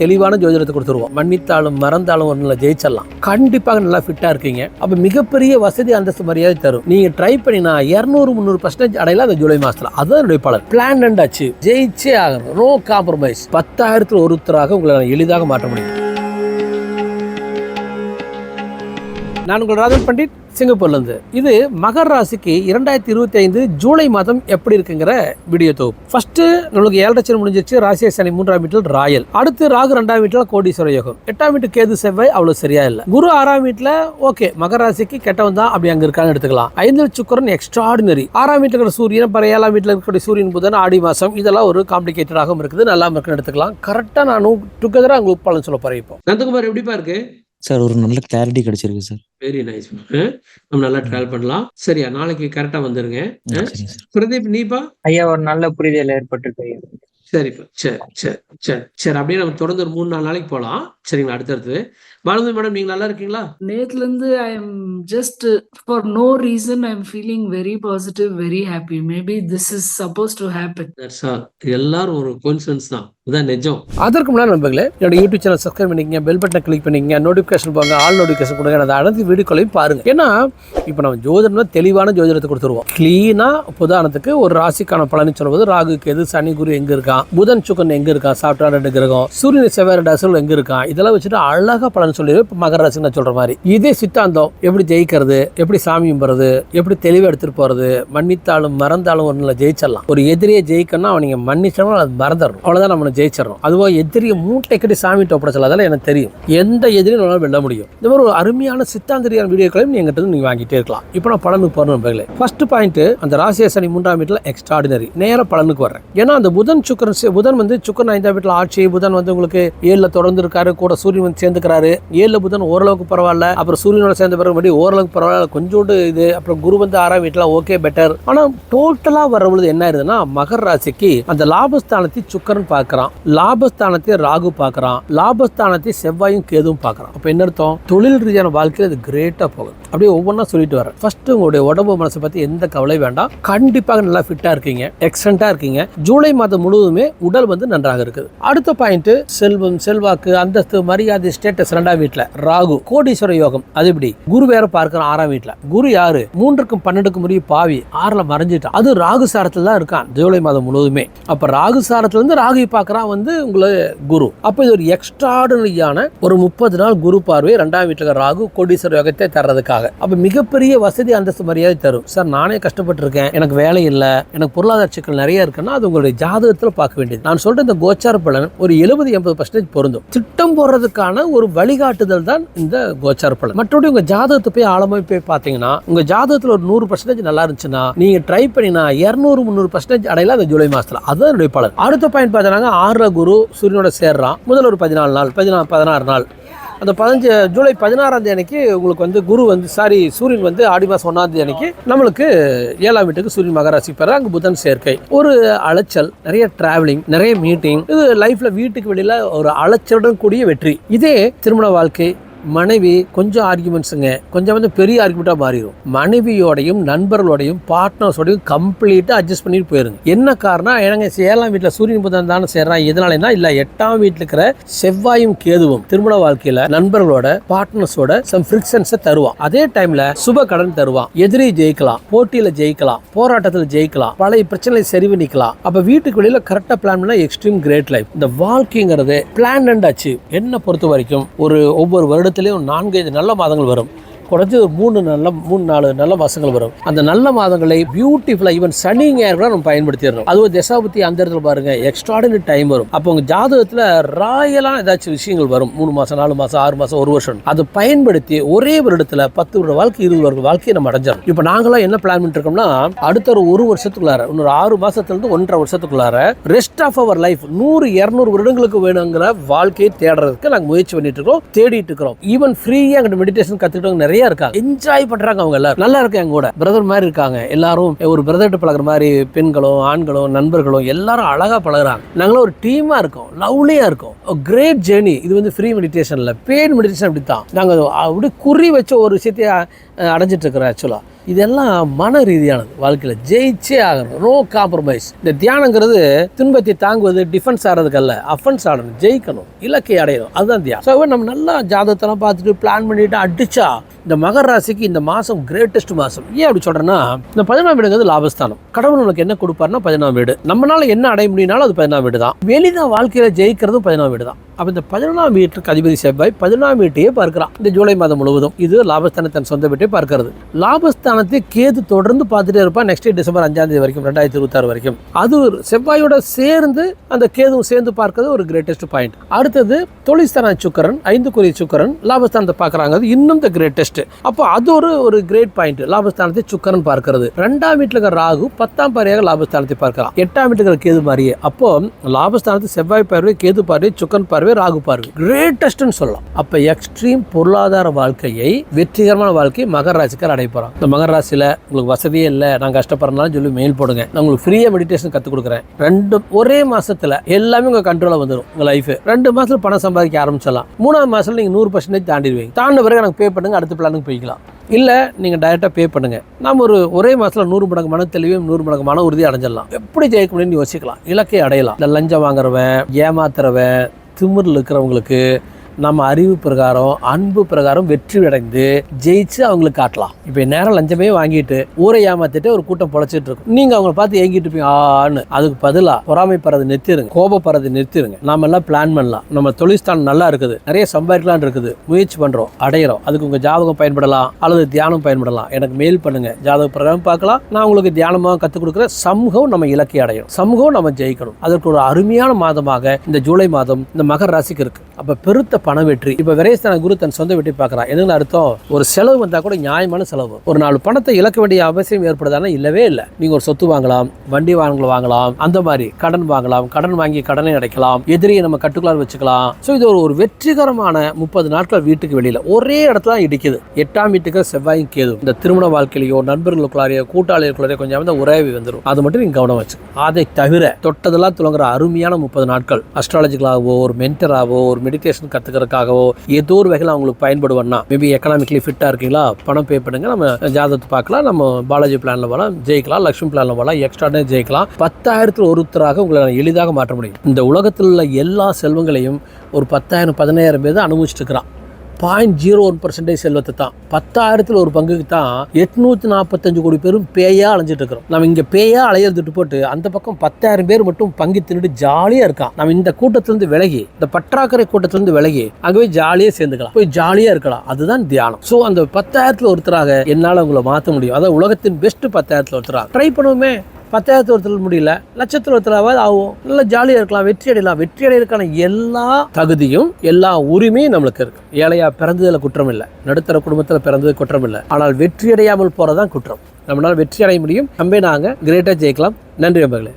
தெளிவான ஜோதிடத்தை கொடுத்துருவோம். மன்னித்தாலும் மறந்தாலும் ஒன்றில் ஜெயிச்சிடலாம். கண்டிப்பாக நல்லா ஃபிட்டாக இருக்கீங்க. அப்போ மிகப்பெரிய வசதி அந்தஸ்து மரியாதை தரும். நீங்கள் ட்ரை பண்ணினா இரநூறு முந்நூறு பர்சன்டேஜ் அடையலாம் அந்த ஜூலை மாதத்தில் அதுதான் என்னுடைய பலன். பிளான் அண்ட் ஜெயிச்சே ஆகணும். நோ காம்ப்ரமைஸ் பத்தாயிரத்தில் ஒருத்தராக உங்களை எளிதாக மாற்ற முடியும். நான் உங்கள் ராஜன் பண்டிட். சிங்கப்பூர்லேருந்து. இது மகர் ராசிக்கு இரண்டாயிரத்தி இருபத்தி ஐந்து ஜூலை மாதம் எப்படி இருக்குங்கிற வீடியோ தொகுப்பு. ஃபர்ஸ்ட் நம்மளுக்கு ஏழரை சனி முடிஞ்சிருச்சு ராசிய சனி மூன்றாம் வீட்டில் ராயல். அடுத்து ராகு ரெண்டாம் வீட்டில் கோடீஸ்வர யோகம். எட்டாம் வீட்டு கேது செவ்வாய் அவ்வளோ சரியா இல்லை. குரு ஆறாம் வீட்டில் ஓகே மகர ராசிக்கு கெட்டவன் தான் அப்படி அங்கே இருக்கான்னு எடுத்துக்கலாம். ஐந்து சுக்கரன் எக்ஸ்ட்ராடினரி ஆறாம் வீட்டில் இருக்கிற சூரியன் பிற ஏழாம் வீட்டில் இருக்கக்கூடிய சூரியன் புதன் ஆடி மாதம் இதெல்லாம் ஒரு காம்ப்ளிகேட்டடாகவும் இருக்குது. நல்லா இருக்குன்னு எடுத்துக்கலாம். கரெக்டாக நானும் டுகெதராக உங்களுக்கு பலன் சொல்ல போகிறேன் இப்போ. நந்தகுமார் எப்படிப்பா இருக்கு? சார் ஒரு நல்ல கிளாரிட்டி கிடைச்சிருக்கு சார். வெரி நைஸ் நம்ம நல்லா ட்ராவல் பண்ணலாம். சரியா நாளைக்கு கரெக்டா வந்துருங்க. பிரதீப் நீப்பா? ஐயா ஒரு நல்ல புரிதல் ஏற்பட்டிருக்கு சரிப்பா. சரி சரி சரி. சரி அப்படியே நம்ம தொடர்ந்து ஒரு மூணு நாலு நாளைக்கு போகலாம். சரிங்களா அடுத்தடுத்து. பாரதி மேடம் நீங்க நல்லா இருக்கீங்களா? நேத்துல இருந்து I am just for no reason I am feeling very positive very happy maybe this is suppose to happen that's all எல்லாரும் ஒரு கோன்சிடன்ஸ் தான். இதுதான் நிஜம். அதற்கு முன்னாடி நண்பர்களே என்னோட யூடியூப் சேனல் சப்ஸ்கிரைப் பண்ணிக்கங்க பெல் பட்டனை கிளிக் பண்ணிக்கங்க நோட்டிஃபிகேஷன் போங்க ஆல் நோட்டிஃபிகேஷன் கொடுங்க அந்த அனைத்து வீடியோக்களையும் பாருங்க. ஏன்னா இப்போ நம்ம ஜோதிடம்னா தெளிவான ஜோதிடத்தை கொடுத்துருவோம். கிளீனா உதாரணத்துக்கு ஒரு ராசிக்கான பலனை சொல்லும்போது ராகு கேது சனி குரு எங்க இருக்கான் புதன் சுக்கன் எங்க இருக்கான் சாப்பிட்டா ரெண்டு கிரகம் சூரியன் செவ்வாய் ரெண்டு அசுரல் எங்க இருக்கான் இதெல்லாம் வச்சுட்டு அழகா பலன் சொல்லி இப்போ மகர ராசி சொல்கிற மாதிரி இதே சித்தாந்தம் எப்படி ஜெயிக்கிறது எப்படி சாமி கும்பிட்றது எப்படி தெளிவாக எடுத்துகிட்டு போகிறது மன்னித்தாலும் மறந்தாலும் ஒன்றில் ஜெயிச்சிடலாம். ஒரு எதிரியை ஜெயிக்கணும்னா அவனிங்க மன்னிச்சாலும் அது மறந்துடணும். அவ்வளோதான் நம்ம ஜெயிச்சிடணும். அதுவாக எதிரியை மூட்டை கட்டி சாமி ஒப்படைச்சல அதெல்லாம் எனக்கு தெரியும். எந்த எதிரியும் நம்மளால் வெல்ல முடியும். இந்த மாதிரி ஒரு அருமையான சித்தாந்தரியான வீடியோக்களையும் நீங்க எங்கிட்ட நீங்கள் வாங்கிட்டே இருக்கலாம். இப்போ நான் பலனுக்கு போறேன் நண்பர்களே. ஃபர்ஸ்ட் பாயிண்ட் அந்த ராசிய சனி மூன்றாம் வீட்டில் எக்ஸ்ட்ராடினரி நேராக பலனுக்கு வர்றேன். ஏன்னா அந்த புதன் சுக்கரன் புதன் வந்து சுக்கரன் ஐந்தாம் வீட்டில் ஆட்சி புதன் வந்து உங்களுக்கு ஏழில் தொடர்ந்து இருக்காரு கூட சூரியன் வந்து சேர்ந்துக்கிறாரு. ஏழு புதன் ஓரளவுக்கு பரவாயில்ல. அப்புறம் சூரியனோட சேர்ந்த பிறகு மறுபடியும் ஓரளவுக்கு பரவாயில்ல. கொஞ்சோண்டு இது அப்புறம் குரு வந்து ஆறாம் வீட்டில் ஓகே பெட்டர் ஆனால் டோட்டலாக வர பொழுது என்ன ஆயிருதுன்னா மகர ராசிக்கு அந்த லாபஸ்தானத்தை சுக்கரன் பார்க்கறான். லாபஸ்தானத்தை ராகு பார்க்குறான். லாபஸ்தானத்தை செவ்வாயும் கேதுவும் பார்க்குறான். அப்போ என்ன அர்த்தம்? தொழில் ரீதியான வாழ்க்கையில் அது கிரேட்டாக போகுது. அப்படியே ஒவ்வொன்றா சொல்லிட்டு வரேன் ஃபர்ஸ்ட் உங்களுடைய உடம்பு மனசை பற்றி எந்த கவலை வேண்டாம். கண்டிப்பாக நல்லா ஃபிட்டாக இருக்கீங்க. எக்ஸலண்டா இருக்கீங்க. ஜூலை மாதம் முழுவதுமே உடல் வந்து நன்றாக இருக்குது. அடுத்த பாயிண்ட் செல்வம் செல்வாக்கு அந்தஸ்து மரியாதை ஸ்டேட்டஸ் ரெண்டாம் வீட்டுல ராகு கோடீஸ்வர யோகம். அது எப்படி? குரு வேற பார்க்கறான் ஆறாம் வீட்டுல குரு யாரு? மூன்றுக்கும் பன்னெண்டுக்கும் முடிய பாவி. ஆறுல மறைஞ்சிட்டான். அது ராகு சாரத்துல தான் இருக்கான். ஜூலை மாதம் முழுவதுமே. அப்ப ராகு சாரத்துல இருந்து ராகு பார்க்கறான் வந்து உங்களை குரு. அப்ப இது ஒரு எக்ஸ்ட்ராடனரியான ஒரு முப்பது நாள் குரு பார்வை. ரெண்டாம் வீட்டுல ராகு கோடீஸ்வர யோகத்தை தர்றதுக்காக. அப்ப மிகப்பெரிய வசதி அந்தஸ்து மரியாதை தரும். சார் நானே கஷ்டப்பட்டிருக்கேன். எனக்கு வேலை இல்லை. எனக்கு பொருளாதார சிக்கல் நிறைய இருக்குன்னா அது உங்களுடைய ஜாதகத்துல பார்க்க வேண்டியது. நான் சொல்ற இந்த கோச்சார பலன் ஒரு எழுபது எண்பது பர்சன்டேஜ் பொருந்தும். திட்டம் போடுறதுக்கான ஒரு வழிகாட்டுதல் தான் இந்த கோச்சார பலன் மற்றபடி உங்க ஜாதகத்தை போய் ஆழமாக போய் பார்த்தீங்கன்னா உங்க ஜாதகத்தில் ஒரு நூறு பர்சன்டேஜ் நல்லா இருந்துச்சுன்னா நீங்க ட்ரை பண்ணினா இரநூறு முந்நூறு பர்சன்டேஜ் அடையலாம் அந்த ஜூலை மாசத்துல. அதுதான் என்னுடைய பலன். அடுத்த பாயிண்ட் பார்த்தீங்கன்னா ஆறுல குரு சூரியனோட சேர்றான். முதல் ஒரு பதினாலு நாள் பதினாலு பதினாறு நாள். அந்த பதினஞ்சு ஜூலை பதினாறாம் தேதி அன்னைக்கு உங்களுக்கு வந்து குரு வந்து சாரி சூரியன் வந்து ஆடி மாதம் ஒன்றாம் தேதி அன்னைக்கு நம்மளுக்கு ஏழாம் வீட்டுக்கு சூரியன் மகராசி பெற அங்கே புதன் சேர்க்கை. ஒரு அலைச்சல் நிறைய டிராவலிங் நிறைய மீட்டிங் இது லைஃப்ல வீட்டுக்கு வெளியில ஒரு அலைச்சலுடன் கூடிய வெற்றி. இதே திருமண வாழ்க்கை மனைவி கொஞ்சம் ஆர்குமெண்ட்ஸுங்க கொஞ்சம் வந்து பெரிய ஆர்குமெண்ட்டாக மாறிடும் மனைவியோடையும் நண்பர்களோடையும் பார்ட்னர்ஸோடையும் கம்ப்ளீட்டாக அட்ஜஸ்ட் பண்ணிட்டு போயிருங்க. என்ன காரணம் எனக்கு ஏழாம் வீட்டில் சூரியன் புதன் தானே சேர்றான் எதனாலனா இல்லை எட்டாம் வீட்டில் இருக்கிற செவ்வாயும் கேதுவும் திருமண வாழ்க்கையில் நண்பர்களோட பார்ட்னர்ஸோட சம் ஃப்ரிக்ஷன்ஸை தருவான். அதே டைமில் சுப கடன் தருவான். எதிரி ஜெயிக்கலாம் போட்டியில் ஜெயிக்கலாம் போராட்டத்தில் ஜெயிக்கலாம் பழைய பிரச்சனைகளை சரி பண்ணிக்கலாம் அப்போ வீட்டுக்கு வெளியில் கரெக்டாக பிளான் பண்ணால் எக்ஸ்ட்ரீம் கிரேட் லைஃப் இந்த வாழ்க்கைங்கிறது பிளான் அண்ட் அச்சீவ் என்ன பொறுத்த வரைக்கும் ஒரு ஒவ்வொரு மாதத்திலையும் நான்கு ஐந்து நல்ல மாதங்கள் வரும். குறைஞ்சது ஒரு மூணு நல்ல மூணு நாலு நல்ல மாதங்கள் வரும். அந்த நல்ல மாதங்களை பியூட்டிஃபுல்லாக ஈவன் சனி ஞாயிறு கூட நம்ம பயன்படுத்திடணும். அது ஒரு தசாபத்தி அந்த இடத்துல பாருங்க எக்ஸ்ட்ராடினரி டைம் வரும். அப்போ உங்கள் ஜாதகத்தில் ராயலான ஏதாச்சும் விஷயங்கள் வரும். மூணு மாதம் நாலு மாதம் ஆறு மாதம் ஒரு வருஷம். அதை பயன்படுத்தி ஒரே வருடத்தில் பத்து வருட வாழ்க்கை இருபது வருட வாழ்க்கையை நம்ம அடைஞ்சிடும் இப்போ நாங்களாம் என்ன பிளான் பண்ணிட்டுருக்கோம்னா அடுத்த ஒரு ஒரு வருஷத்துக்குள்ளார இன்னொரு ஆறு மாதத்துலேருந்து ஒன்றரை வருஷத்துக்குள்ளார ரெஸ்ட் ஆஃப் அவர் லைஃப் நூறு இரநூறு வருடங்களுக்கு வேணுங்கிற வாழ்க்கையை தேடுறதுக்கு நாங்கள் முயற்சி பண்ணிட்டு இருக்கோம் தேடிட்டு இருக்கிறோம் ஈவன் ஃப்ரீயாக அங்கிட்ட மெடிடேஷன் கற்றுக்கிட்டவங்க நிறைய இருக்காங்க. என்ஜாய் பண்றாங்க அவங்க எல்லாரும். நல்லா இருக்கு எங்க கூட. பிரதர் மாதிரி இருக்காங்க. எல்லாரும் ஒரு பிரதர்ட்டு பழகுற மாதிரி பெண்களும் ஆண்களும் நண்பர்களும் எல்லாரும் அழகா பழகுறாங்க. நாங்களும் ஒரு டீமா இருக்கோம். லவ்லியா இருக்கோம். கிரேட் ஜேர்னி இது வந்து ஃப்ரீ மெடிடேஷன்ல பெய்ட் மெடிடேஷன் அப்படி தான் நாங்கள் அப்படி குறி வச்ச ஒரு விஷயத்தையே அடைஞ்சிட்டு இருக்கிறோம் ஆக்சுவலாக இதெல்லாம் மன ரீதியானது வாழ்க்கையில் ஜெயிச்சே ஆகணும். நோ காம்ப்ரமைஸ் இந்த தியானங்கிறது துன்பத்தை தாங்குவது டிஃபென்ஸ் ஆடுறதுக்கு அல்ல அஃபென்ஸ் ஆடணும். ஜெயிக்கணும். இலக்கை அடையணும். அதுதான் தியானம். ஸோ நம்ம நல்லா ஜாதகத்தெல்லாம் பார்த்துட்டு பிளான் பண்ணிட்டு அடிச்சா இந்த மகர ராசிக்கு இந்த மாதம் கிரேட்டஸ்ட் மாதம் ஏன் அப்படி சொல்கிறேன்னா இந்த பதினாம் வீடுங்கிறது லாபஸ்தானம். கடவுள் நமக்கு என்ன கொடுப்பாருன்னா பதினாம் வீடு. நம்மளால என்ன அடைய முடியும்னாலும் அது பதினாம் வீடு தான். வெளிதான் வாழ்க்கையில் ஜெயிக்கிறதும் பதினாம் வீடு தான். அப்போ இந்த பதினொன்றாம் வீட்டுக்கு அதிபதி செவ்வாய் பதினொன்றாம் வீட்டையே பார்க்கிறான். இந்த ஜூலை மாதம் முழுவதும். இது லாபஸ்தானம் தன் சொந்த வீட்டை பார்க்கிறது. ஸ்தானத்தை கேது தொடர்ந்து பார்த்துட்டே இருப்பான் நெக்ஸ்ட் டிசம்பர் அஞ்சாம் தேதி வரைக்கும் ரெண்டாயிரத்தி இருபத்தாறு வரைக்கும். அது ஒரு செவ்வாயோட சேர்ந்து அந்த கேதுவும் சேர்ந்து பார்க்கறது ஒரு கிரேட்டஸ்ட் பாயிண்ட் அடுத்தது தொழில்ஸ்தான சுக்கரன் ஐந்து குறி சுக்கரன் லாபஸ்தானத்தை பார்க்குறாங்க. அது இன்னும் த கிரேட்டஸ்ட் அப்போ அது ஒரு ஒரு கிரேட் பாயிண்ட் லாபஸ்தானத்தை சுக்கரன் பார்க்கறது. ரெண்டாம் வீட்டில் இருக்கிற ராகு பத்தாம் பாரியாக லாபஸ்தானத்தை பார்க்கலாம். எட்டாம் வீட்டில் இருக்கிற கேது மாதிரியே. அப்போ லாபஸ்தானத்தை செவ்வாய் பார்வை கேது பார்வை சுக்கரன் பார்வை ராகு பார்வை. கிரேட்டஸ்ட்னு சொல்லலாம். அப்போ எக்ஸ்ட்ரீம் பொருளாதார வாழ்க்கையை வெற்றிகரமான வாழ்க்கையை மகர ராசிக்கார் இந்த மகர ராசியில் உங்களுக்கு வசதியே இல்லை நான் கஷ்டப்படுறனாலும் சொல்லி மெயில் போடுங்க. நான் உங்களுக்கு ஃப்ரீயாக மெடிடேஷன் கற்றுக் கொடுக்குறேன். ரெண்டு ஒரே மாதத்தில் எல்லாமே உங்கள் கண்ட்ரோலாக வந்துடும் உங்கள் லைஃப் ரெண்டு மாதத்தில் பணம் சம்பாதிக்க ஆரம்பிச்சிடலாம். மூணாவது மாதத்தில் நீங்கள் நூறு பர்சன்டேஜ் தாண்டிடுவீங்க. தாண்ட பிறகு எனக்கு பே பண்ணுங்க அடுத்த பிளானுக்கு போய்க்கலாம். இல்லை நீங்கள் டைரெக்டாக பே பண்ணுங்கள் நம்ம ஒரு ஒரே மாதத்தில் நூறு மடங்கு மன தெளிவையும் நூறு மடங்கு மன உறுதி அடைஞ்சிடலாம். எப்படி ஜெயிக்க முடியும்னு யோசிக்கலாம். இலக்கை அடையலாம். இந்த லஞ்சம் வாங்குறவன் ஏமாத்துறவன் திமிரில் இருக்கிறவங்களுக்கு நம்ம அறிவு பிரகாரம் அன்பு பிரகாரம் வெற்றி அடைந்து ஜெயிச்சு அவங்களுக்கு காட்டலாம். இப்போ நேரம் லஞ்சமே வாங்கிட்டு ஊரை ஏமாத்திட்டு ஒரு கூட்டம் பொழைச்சிட்டு இருக்கும். நீங்க அவங்கள பார்த்து ஏங்கிட்டு இருப்பீங்க ஆன்னு. அதுக்கு பதிலாக பொறாமைப்படுறது நிறுத்திடுங்க கோபப்படுறது நிறுத்திடுங்க நாம எல்லாம் பிளான் பண்ணலாம். நம்ம தொழில்ஸ்தானம் நல்லா இருக்குது. நிறைய சம்பாதிக்கலாம் இருக்குது. முயற்சி பண்றோம் அடையிறோம். அதுக்கு உங்க ஜாதகம் பயன்படலாம் அல்லது தியானம் பயன்படலாம். எனக்கு மெயில் பண்ணுங்க. ஜாதக பிரகாரம் பார்க்கலாம். நான் உங்களுக்கு தியானமாக கற்றுக் கொடுக்குற சமூகம் நம்ம இலக்கை அடையும். சமூகம் நம்ம ஜெயிக்கணும். அதற்கு ஒரு அருமையான மாதமாக இந்த ஜூலை மாதம் இந்த மகர் ராசிக்கு இருக்கு. அப்ப பெருத்த பண வெற்றி. இப்ப விரேஸ்தான குரு தன் சொந்த வெற்றி பார்க்குறான் என்னன்னு அர்த்தம் ஒரு செலவு வந்தா கூட நியாயமான செலவு. ஒரு நாலு பணத்தை இழக்க வேண்டிய அவசியம் ஏற்படுதானா இல்லவே இல்லை. நீங்க ஒரு சொத்து வாங்கலாம் வண்டி வாங்கல வாங்கலாம் அந்த மாதிரி கடன் வாங்கலாம் கடன் வாங்கி கடனை அடைக்கலாம் எதிரியை நம்ம கட்டுக்குள்ளார வச்சுக்கலாம். ஸோ இது ஒரு ஒரு வெற்றிகரமான முப்பது நாட்கள் வீட்டுக்கு வெளியில. ஒரே இடத்துல தான் இடிக்குது. எட்டாம் வீட்டுக்கு செவ்வாயும் கேது இந்த திருமண வாழ்க்கையிலையோ நண்பர்களுக்குள்ளாரையோ கூட்டாளிகளுக்குள்ளாரையோ கொஞ்சம் வந்து உறவி வந்துடும் அது மட்டும் நீங்க கவனம் வச்சு அதை தவிர தொட்டதெல்லாம் துளங்குற அருமையான முப்பது நாட்கள். அஸ்ட்ராலஜிக்கலாகவோ ஒரு மென்டராகவோ ஒரு மெடிடேஷன் கற்றுக்க கற்றுக்கிறதுக்காகவோ ஏதோ ஒரு வகையில் அவங்களுக்கு பயன்படுவேன்னா மேபி எக்கனாமிக்கலி ஃபிட்டாக இருக்கீங்களா? பணம் பே பண்ணுங்க. நம்ம ஜாதகத்தை பார்க்கலாம். நம்ம பாலாஜி பிளானில் போகலாம் ஜெயிக்கலாம். லக்ஷ்மி பிளானில் போகலாம் எக்ஸ்ட்ரானே ஜெயிக்கலாம். பத்தாயிரத்தில் ஒருத்தராக உங்களை நான் எளிதாக மாற்ற முடியும். இந்த உலகத்தில் உள்ள எல்லா செல்வங்களையும் ஒரு பத்தாயிரம் பதினாயிரம் பேர் தான் அனுபவிச்சுட்டு இருக்கிறான். பாயிண்ட் ஜீரோ ஒன் பர்சன்டேஜ் செல்வத்தை தான். பத்தாயிரத்தில் ஒரு பங்குக்கு தான் எட்நூற்றி நாற்பத்தஞ்சு கோடி பேரும் பேயாக அலைஞ்சிட்டு இருக்கிறோம். நம்ம இங்கே பேயா அலையிறதுட்டு போட்டு அந்த பக்கம் பத்தாயிரம் பேர் மட்டும் பங்கு தின்னுட்டு ஜாலியாக இருக்கான். நம்ம இந்த கூட்டத்திலேருந்து விலகி இந்த பற்றாக்குறை கூட்டத்திலேருந்து விலகி அங்கே போய் ஜாலியாக சேர்ந்துக்கலாம். போய் ஜாலியாக இருக்கலாம். அதுதான் தியானம். ஸோ அந்த பத்தாயிரத்தில் ஒருத்தராக என்னால் உங்களை மாற்ற முடியும். அதாவது உலகத்தின் பெஸ்ட் பத்தாயிரத்தில் ஒருத்தராக. ட்ரை பண்ணுவோமே. பத்தாயிரத்து ஒருத்தர் முடியல லட்சத்தில் ஒருத்தராவது ஆகும் நல்லா ஜாலியாக இருக்கலாம் வெற்றி அடையலாம். வெற்றி அடையிறதுக்கான எல்லா தகுதியும் எல்லா உரிமையும் நம்மளுக்கு இருக்கு. ஏழையா பிறந்ததில் குற்றம் இல்லை. நடுத்தர குடும்பத்தில் பிறந்தது குற்றம் இல்லை. ஆனால் வெற்றி அடையாமல் போகிறதான் குற்றம். நம்மளால் வெற்றி அடைய முடியும். நம்பி நாங்கள் கிரேட்டாக ஜெயிக்கலாம். நன்றி நண்பர்களே.